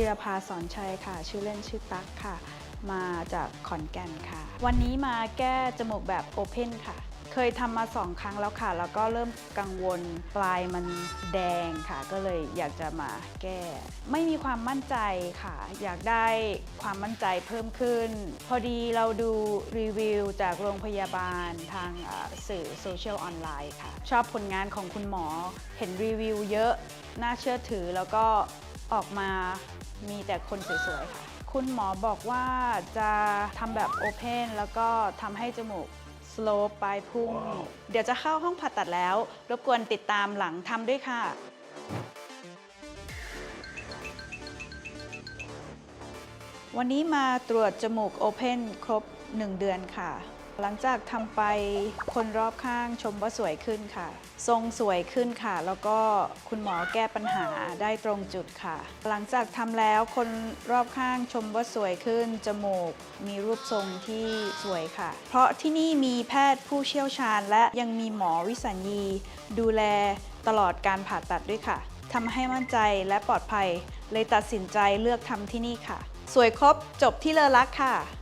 จิรภาสอนชัยค่ะ ชื่อเล่นชื่อตั๊กค่ะ มาจากขอนแก่นค่ะ วันนี้มาแก้จมูกแบบโอเพนค่ะ เคยทำมาสองครั้งแล้วค่ะ แล้วก็เริ่มกังวลปลายมันแดงค่ะ ก็เลยอยากจะมาแก้ ไม่มีความมั่นใจค่ะ อยากได้ความมั่นใจเพิ่มขึ้น พอดีเราดูรีวิวจากโรงพยาบาลทางสื่อโซเชียลออนไลน์ค่ะ ชอบผลงานของคุณหมอ เห็นรีวิวเยอะ น่าเชื่อถือแล้วก็ออกมา มีแต่คนสวยๆค่ะ คุณหมอบอกว่าจะทำแบบโอเพนแล้วก็ทำให้จมูกสโลปปลายพุ่ง เดี๋ยวจะเข้าห้องผ่าตัดแล้ว รบกวนติดตามหลังทำด้วยค่ะ วันนี้มาตรวจจมูกโอเพนครบ 1 เดือนค่ะ หลังจากทำไปคนรอบข้างชมว่าสวยขึ้นค่ะ ทรงสวยขึ้นค่ะ แล้วก็คุณหมอแก้ปัญหาได้ตรงจุดค่ะ หลังจากทำแล้วคนรอบข้างชมว่าสวยขึ้น จมูกมีรูปทรงที่สวยค่ะ เพราะที่นี่มีแพทย์ผู้เชี่ยวชาญ และยังมีหมอวิสัญญี ดูแลตลอดการผ่าตัดด้วยค่ะทำให้มั่นใจและปลอดภัย เลยตัดสินใจเลือกทำที่นี่ค่ะ สวยครบจบที่เลอรักค่ะ